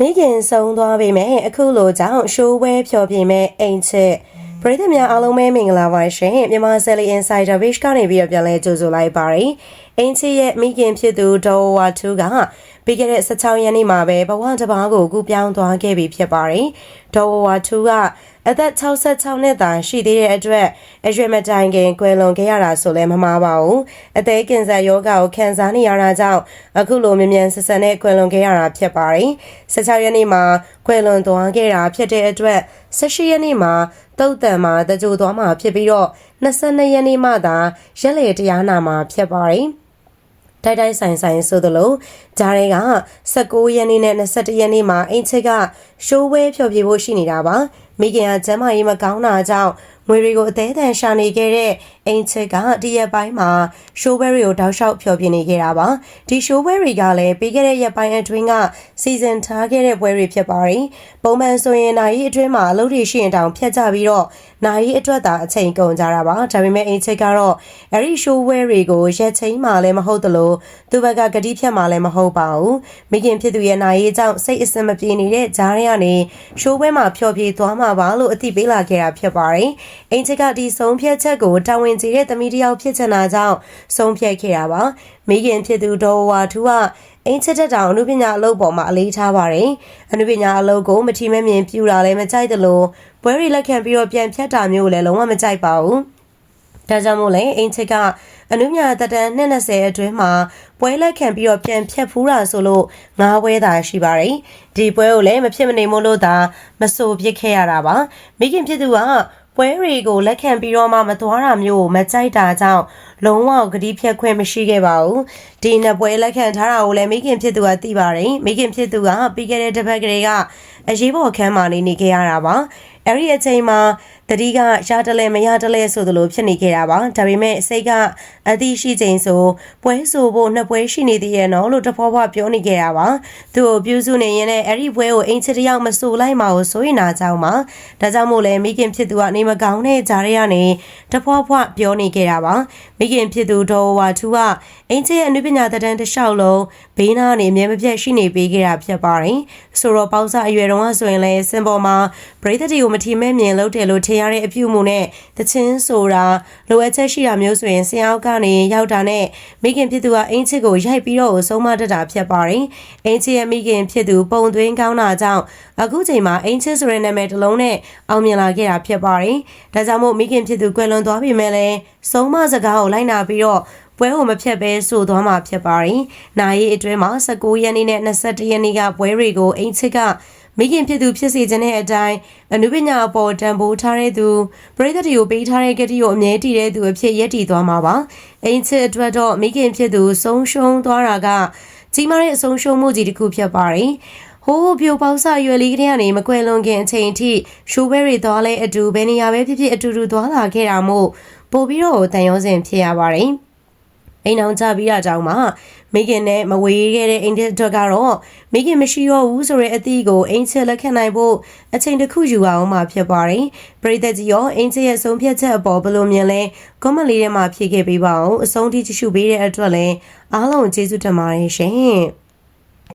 မိခင်ဆုံးသွားပေမဲ့အခုလိုကြောင့်ရှိုးဝဲဖြောပြမဲ့အိမ်ချစ်ပရိသတ်များအားလုံးပဲမင်္ဂလာပါရှင်မြန်မာ Sally Insider Page ကနေပြီးတော့ပြန်လဲကြိုဆိုလိုက်ပါရယ် အိမ်ချစ်ရဲ့မိခင်ဖြစ်သူဒေါ်ဝါ2ကပြီးခဲ့တဲ့16ရက်နေ့မှာပဲဘဝတစ်ပါးကိုကူပြောင်းသွားခဲ့ပြီဖြစ်ပါတယ်ဒေါ်ဝါ2ကအသက်66နှစ်သာရှိသေးတဲ့အတွက်အရွယ်မတိုင်ခင်ကွယ်လွန်ခဲ့ရတာဆိုလည်းမမှားပါဘူးအသေးကင်ဆာယောဂါကိုခံစားနေရတာကြောင့်အခုလိုမြ мян ဆက်ဆက်နဲ့ကွယ်လွန်ခဲ့ရတာဖြစ်ပါတယ်16ရက်နေ့မှာကွယ်လွန်သွားခဲ့တာဖြစ်တဲ့အတွက်18ရက်နေ့မှာတုတ်တန်မှာတကြိုသွားမှာဖြစ်ပြီးတော့22ရက်နေ့မှသာရက်လေတရားနာမှာဖြစ်ပါတယ် တိုက်တိုက်ဆိုင်ဆိုင်ဆိုသလိုဂျားရဲက19ရက်နေ့နဲ့21ရက်နေ့မှာအင်ချစ်ကရှိုးဝဲဖျော်ဖြေဖို့ရှိနေတာပါမိခင်ကကျမ်းမာရေးမကောင်းတာကြောင့် ငွေတွေကိုအသေးအံရှာနေခဲ့တဲ့အင်ချစ်ကတရက်ပိုင်းမှာရှိုးဘဲတွေကိုတောက်လျှောက်ဖျော်ဖြေနေခဲ့တာပါဒီရှိုးဘဲတွေကလည်းပြီးခဲ့တဲ့ရက်ပိုင်းအတွင်းကစီစဉ်ထားခဲ့တဲ့ပွဲတွေဖြစ်ပါတယ်ပုံမှန်ဆိုရင်နိုင်အတွင်းမှာအလုပ်တွေရှိရင်တောင်ဖြတ်ကြပြီးတော့နိုင်အတွက်သာအချိန်ကုန်ကြတာပါဒါပေမဲ့အင်ချစ်ကတော့အဲ့ဒီရှိုးဝဲတွေကိုရက်ချင်းမှလည်းမဟုတ်သလိုသူဘက်ကဂတိဖြတ်မှလည်းမဟုတ်ပါဘူးမိခင်ဖြစ်သူရဲ့နိုင်ရေးကြောင့်စိတ်အစင်မပြေနေတဲ့ဂျားရဲကနေရှိုးပွဲမှာဖျော်ဖြေသွားမှာပါလို့အသိပေးလာခဲ့တာဖြစ်ပါတယ်အင်ချစ်ကဒီဆုံးဖြတ်ချက်ကိုတာဝန်ကျေတဲ့သမီးတစ်ယောက်ဖြစ်ချင်တာကြောင့်ဆုံးဖြတ်ခဲ့တာပါမိခင်ဖြစ်သူဒေါ်ဝါထူကအင်းချက်တက်တောင်အနုပညာအလုပ်ပေါ်မှာအလေးထားပါတယ်။အနုပညာအလုပ်ကိုမထီမဲ့မြင်ပြူတာလည်းမကြိုက်သလိုပွဲရီလက်ခံပြီးတော့ပြန်ဖြတ်တာမျိုးလည်းလုံးဝမကြိုက်ပါဘူး။ဒါကြောင့်မို့လဲအင်းချစ်ကအနုပညာတက်တန်း20အတွင်းမှာပွဲလက်ခံပြီးတော့ပြန်ဖြတ်ဖူးတာဆိုလို့ငါးပွဲသာရှိပါတယ်။ဒီပွဲကိုလည်းမဖြစ်မနေမို့လို့သာမဆိုပြစ်ခဲ့ရတာပါ။မိခင်ဖြစ်သူက ပွဲတွေကိုလက်ခံပြီးတော့မှမသွားတာမျိုးကိုမကြိုက်တာကြောင့်လုံးဝဂတိဖြတ်ခွင့်မရှိခဲ့ပါဘူးဒီနှစ်ပွဲလက်ခံထားတာကိုလည်းမိခင်ဖြစ်သူကသိပါတယ်မိခင်ဖြစ်သူကပြီးခဲ့တဲ့တစ်ပတ်ကလေးကအရေးပေါ်ခန်းမှာနေနေခဲ့ရတာပါအဲ့ဒီအချိန်မှာ တတိကရတလဲမရတလဲဆိုသလိုဖြစ်နေခဲ့တာပါဒါပေမဲ့စိတ်ကအသည့်ရှိချိန်ဆိုပွဲဆိုဖို့နှစ်ပွဲရှိနေသေးရဲ့နော်လို့တဖွာဖွာပြောနေခဲ့တာပါသူ့ကိုပြုစုနေရင်လည်းအဲ့ဒီပွဲကိုအင်ချစ်တယောက်မဆိုလိုက်ပါဘူးဆိုရင်နာကြောင်းပါဒါကြောင့်မို့လဲမိခင်ဖြစ်သူကနေမကောင်းတဲ့ဂျားရဲကနေတဖွာဖွာပြောနေခဲ့တာပါမိခင်ဖြစ်သူဒေါ်ဝါထူကအင်ချစ်ရဲ့အနုပညာတန်းတစ်လျှောက်လုံးဘေးနားနေအမြဲမပြတ်ရှိနေပေးခဲ့တာဖြစ်ပါတယ်ဆိုတော့ပေါင်းစားအရွယ်တုန်းကဆိုရင်လည်းစင်ပေါ်မှာပရိသတ်တွေကိုမထီမဲ့မြင်လုပ်တယ်လို့ထင်ရတဲ့အပြုမှုနဲ့တချင်းဆိုတာလိုအပ်ချက်ရှိတာမျိုးဆိုရင်ဆင်အောက်ကနေရောက်တာနဲ့မိခင်ဖြစ်သူကအင်ချစ်ကိုရိုက်ပြီးတော့ဆုံးမတတ်တာဖြစ်ပါတယ်အင်ချစ်ရဲ့မိခင်ဖြစ်သူပုံသွင်းကောင်းတာကြောင့်အခုချိန်မှာအင်ချစ်ဆိုတဲ့နာမည်တစ်လုံးနဲ့အောင်မြင်လာခဲ့တာဖြစ်ပါတယ်ဒါကြောင့်မို့မိခင်ဖြစ်သူကွယ်လွန်သွားပြီမဲ့လည်းဆုံးမစကားကိုလိုက်နာပြီးတော့ပွဲကိုမဖြတ်ဘဲဆိုသွားမှာဖြစ်ပါတယ်။နာရီအတွင်းမှာ19ရက်နေ့နဲ့21ရက်နေ့ကပွဲတွေကိုအင်ချစ်က မိခင်ဖြစ်သူဖြစ်စေခြင်းတဲ့အတိုင်းအနုပညာအပေါ်တံပိုးထားတဲ့သူပရိသတ်တွေကိုပေးထားတဲ့ကတိကိုအမြဲတည်တဲ့သူအဖြစ်ရည်တည်သွားမှာပါ။အင်ချစ်အတွက်တော့မိခင်ဖြစ်သူဆုံးရှုံးသွားတာကကြီးမားတဲ့အဆုံးရှုံးမှုကြီးတစ်ခုဖြစ်ပါတယ်။ဟိုးပြိုပေါက်ဆရွယ်လေးကလေးကနေမကွယ်လွန်ခင်အချိန်အထိရှိုးဘဲတွေသွားလဲအတူဘယ်နေရာပဲဖြစ်ဖြစ်အတူတူသွားလာခဲ့တာမို့ပို့ပြီးတော့တန်ရုံးစင်ဖြစ်ရပါတယ်။ အိမ်အောင်ကြပြီးတာကြောင့်မှမိခင်နဲ့မဝေးခဲ့တဲ့အိမ်တဲ့အတွက်ကတော့မိခင်မရှိတော့ဘူးဆိုတဲ့အသည့်ကိုအိမ်ချက်လက်ခံနိုင်ဖို့အချိန်တစ်ခုယူအောင်မှဖြစ်ပါတယ်။ပရိသတ်ကြီးရောအိမ်ချက်ရဲ့ဆုံးဖြတ်ချက်အပေါ်ဘယ်လိုမြင်လဲကွန်မန့်လေးထဲမှာဖြည့်ခဲ့ပေးပါအောင်အဆုံးထိကြည့်ရှုပေးတဲ့အတွက်လည်းအားလုံးကျေးဇူးတင်ပါတယ်ရှင်။